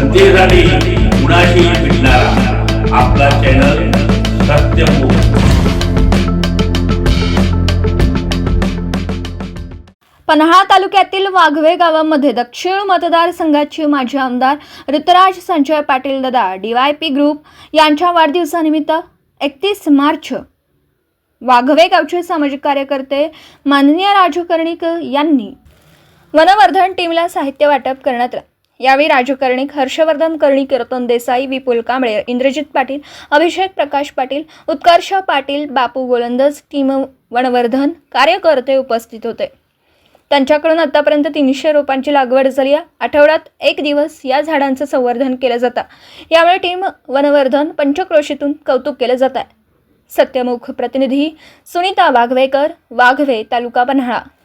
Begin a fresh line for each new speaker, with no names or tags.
जनतेसाठी कुणाशी भेटणारा. आपला चॅनल सत्यमुख
पन्हाळा तालुक्यातील वाघवे गावामध्ये दक्षिण मतदारसंघाचे माजी आमदार ऋतराज संजय पाटील दादा डीवायपी ग्रुप यांच्या वाढदिवसानिमित्त एकतीस मार्च वाघवे गावचे सामाजिक कार्यकर्ते माननीय राजू कर्णिक यांनी वनवर्धन टीमला साहित्य वाटप करण्यात आलं. यावेळी राजू कर्णिक हर्षवर्धन कर्णिक रतन देसाई विपुल कांबळे इंद्रजित पाटील अभिषेक प्रकाश पाटील उत्कर्ष पाटील बापू गोलंदाज टीम वनवर्धन कार्यकर्ते उपस्थित होते. त्यांच्याकडून आतापर्यंत तीनशे रोपांची लागवड झाली आहे. आठवड्यात एक दिवस या झाडांचं संवर्धन केलं जातं. यामुळे टीम वनवर्धन पंचक्रोशीतून कौतुक केलं जात आहे. सत्यमुख प्रतिनिधी सुनीता वाघवेकर वाघवे तालुका पन्हाळा.